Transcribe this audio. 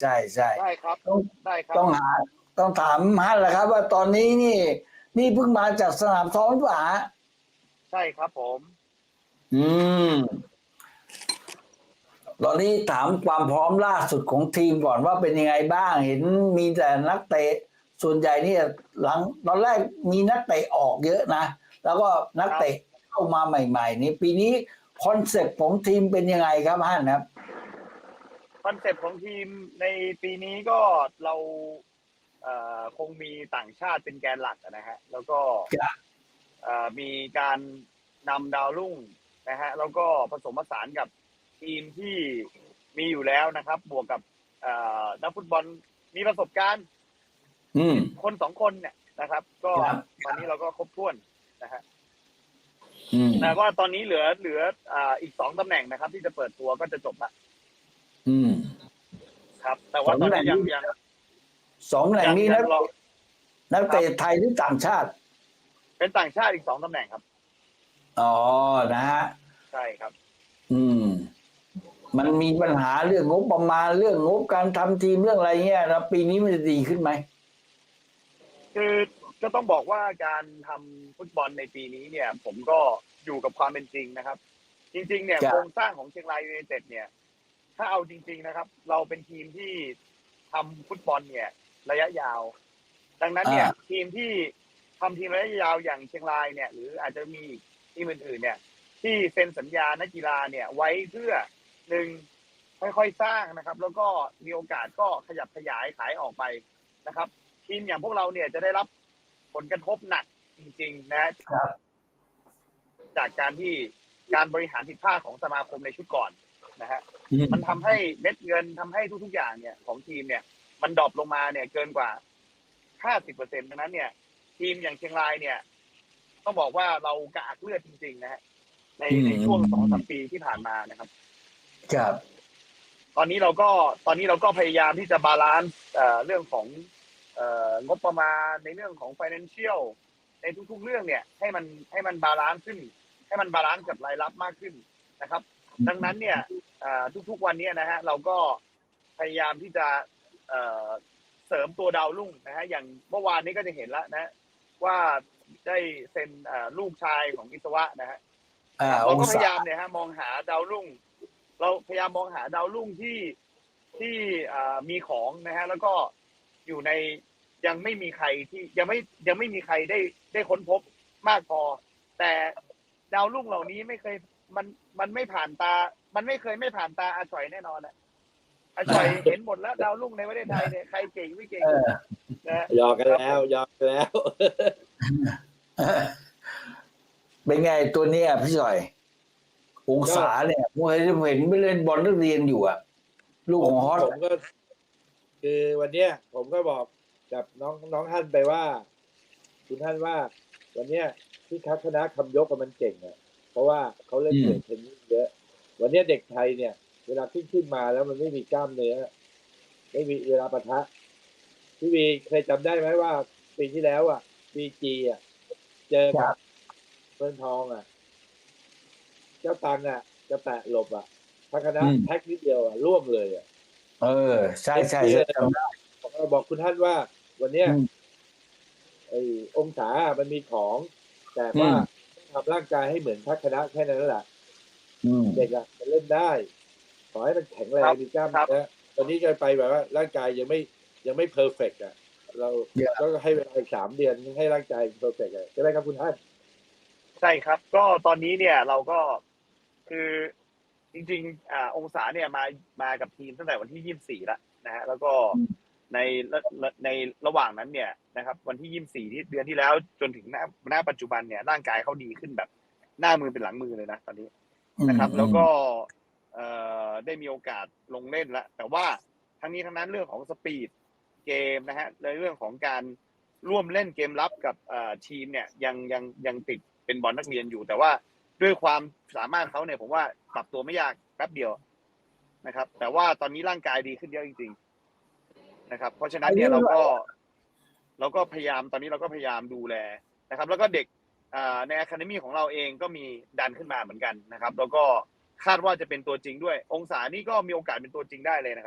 ใช่ใช่ได้ครับต้องได้ครับต้องหาต้องถามฮัทแหละครับ ว่าตอนนี้นี่ นี่เพิ่งมาจากสนามซ้อมหรือเปล่าฮะใช่ครับผม อืม ตอนนี้ถามความพร้อมล่าสุดของทีมก่อนว่าเป็นยังไงบ้างเห็นมีแต่นักเตะ ส่วนใหญ่เนี่ยหลัง ตอนแรกมีนักเตะออกเยอะนะ แล้วก็นักเตะเข้ามาใหม่ ๆ นี่ปีนี้คอนเซ็ปต์ของทีมเป็นยังไงครับฮันครับ คอนเซ็ปต์ของทีมในปีนี้ก็เราเอ่อคงมีต่างชาติเป็นแกนหลักอะนะฮะ แล้วก็ครับเอ่อมีการนำดาวรุ่งนะฮะ แล้วก็ผสมผสานกับทีมที่มีอยู่แล้วนะครับ บวกกับเอ่อนักฟุตบอลมีประสบการณ์อืมคนสองคนเนี่ยนะครับ ก็ครับตอนนี้เราก็ครบถ้วนนะฮะอืมแต่ว่าตอนนี้เหลือเหลืออ่าอีกสองตำแหน่งนะครับ ที่จะเปิดตัวก็จะจบละ อืม ครับ แต่ว่าตอนนี้ยังยังสองแหล่งนี้นักยังรอนักเตะไทยหรือต่างชาติ เป็นต่างชาติอีกสองตำแหน่งครับ อ๋อนะฮะใช่ครับ อืม มันมีปัญหาเรื่องงบประมาณเรื่องงบการทำทีมเรื่องอะไรเงี้ยแล้วปีนี้มันจะดีขึ้นไหมคือก็ต้องบอกว่าการทำฟุตบอลในปีนี้เนี่ย ผมก็อยู่กับความเป็นจริงนะครับ จริง ๆ เนี่ยครับโครงสร้างของเชียงรายยูไนเต็ดเนี่ย ถ้าเอาจริง ๆนะครับ เราเป็นทีมที่ทำฟุตบอลเนี่ย ระยะยาว ดังนั้นเนี่ยทีมที่ทำทีมระยะยาวอย่างเชียงรายเนี่ย หรืออาจจะมีทีมอื่นๆเนี่ย ที่เซ็นสัญญานักกีฬาเนี่ย ไว้เพื่อหนึ่งค่อยๆสร้างนะครับ แล้วก็มีโอกาสก็ขยับขยายขายออกไปนะครับ ทีมอย่างพวกเราเนี่ยจะได้รับผลกระทบหนักจริง ๆ นะครับจากการที่การบริหารผิดพลาดของสมาคมในชุดก่อน นะฮะอืมมันทำให้เม็ดเงินทำให้ทุกๆอย่างเนี่ย ของทีมเนี่ย มันดรอปลงมาเนี่ยเกินกว่า 50เปอร์เซ็นต์ดังนั้นเนี่ย ทีมอย่างเชียงรายเนี่ยต้องบอกว่าเรากระอักเลือดจริง ๆ นะฮะในในช่วงสองสามปีที่ผ่านมานะครับครับตอนนี้เราก็ตอนนี้เราก็พยายามที่จะบาลานซ์เอ่อเรื่องของเอ่องบประมาณในเรื่องของ financial ในทุกๆเรื่องเนี่ย ให้มันให้มันบาลานซ์ขึ้น ให้มันบาลานซ์กับรายรับมากขึ้นนะครับ ดังนั้นเนี่ยเอ่อทุกๆวันเนี้นะฮะเราก็พยายามที่จะเอ่อเสริมตัวดาวรุ่งนะฮะอย่างเมื่อวานนี้ก็จะเห็นแล้วนะว่าได้เซ็นเอ่อลูกชายของอิสวะนะฮะอ่าเราองก็พศายายามเนี่ยฮะมองหาดาวรุ่ง เราพยายามมองหาดาวรุ่งที่ที่อ่ามีของนะฮะแล้วก็อยู่ในยังไม่มีใครที่ยังไม่ยังไม่มีใครได้ได้ค้นพบมากพอ แต่ดาวรุ่งเหล่านี้ไม่เคย มันมันไม่ผ่านตา มันไม่เคยไม่ผ่านตาอาชอยแน่นอนอะอาชอยเห็นหมดแล้วดาวรุ่งในประเทศไทยเนี่ยใครเก่งไม่เก่งเออนะฮะหยอกกันแล้วหยอกกันแล้วเป็นไงตัวเนี้ยพี่จอย องศาเนี่ยผมเห็นเห็นไปเล่นบอลนักเรียนอยู่อะลูกของฮอตผมก็ คือวันเนี้ย ผมก็บอกกับน้องน้องท่านไปว่า คุณท่านว่า วันเนี้ยที่ทัศนะคำยกกับมันเก่งอะเพ ราะว่าเขาเล่นเวทเทนนิสเยอะ วันเนี้ยเด็กไทยเนี่ย เวลาขึ้นขึ้นมาแล้วมันไม่มีกล้ามเนื้อไม่มีเวลาปะทะพี่วีเคยจำได้ไหมว่าปีที่แล้วอะบีจีอะ เจอครักับบเมืองทองอะ เจ้าตังอะ จะแตะหลบอะพักคณะอืมแท็กนิดเดียวอะร่วงเลยอะเออ ใช่ใช่ใช่จำได้ผมก็บอกคุณท่านว่า วันเนี้ยอืมไอ้องศามันมีของ แต่ว่าอืม ทำร่างกายให้เหมือนพักคณะแค่นั้นแหละอืมเด็กอะมันเล่นได้ ขอให้มันแข็งแรงมีกล้ามเนื้อตอนนี้จะไปแบบว่า ร่างกายยังไม่ยังไม่เพอร์เฟกต์อะ เราก็ให้เวลาอีกสามเดือนให้ร่างกายเพอร์เฟกต์อะใช่ไหมครับคุณท่านใช่ครับ ก็ตอนนี้เนี่ยเราก็คือจริงๆอ่าองศาเนี่ยมามากับทีมตั้งแต่วันที่ยี่สิบสี่แล้วนะฮะแล้วก็อืม ในในระหว่างนั้นเนี่ยนะครับ วันที่ยี่สิบสี่ที่เดือนที่แล้วจนถึงหน้าหน้าปัจจุบันเนี่ยร่างกายเขาดีขึ้นแบบ หน้ามือเป็นหลังมือเลยนะตอนนี้นะครับ แล้วก็เอ่อได้มีโอกาสลงเล่นแล้วแต่ว่าทั้งนี้ทั้งนั้นเรื่องของสปีดเกมนะฮะในเรื่องของการร่วมเล่นเกมรับกับเอ่อทีมเนี่ยยังยังยังติดเป็นบอลนักเรียนอยู่ แต่ว่าด้วยความสามารถเขาเนี่ยผมว่าปรับตัวไม่ยากแป๊บเดียวนะครับ แต่ว่าตอนนี้ร่างกายดีขึ้นเยอะจริง ๆ นะครับ เพราะฉะนั้นเนี่ยเราก็เราก็พยายามตอนนี้เราก็พยายามดูแลนะครับ แล้วก็เด็กอ่าในอะคาเดมี่ของเราเองก็มีดันขึ้นมาเหมือนกันนะครับ แล้วก็คาดว่าจะเป็นตัวจริงด้วย องศานี่ก็มีโอกาสเป็นตัวจริงได้เลยนะครับ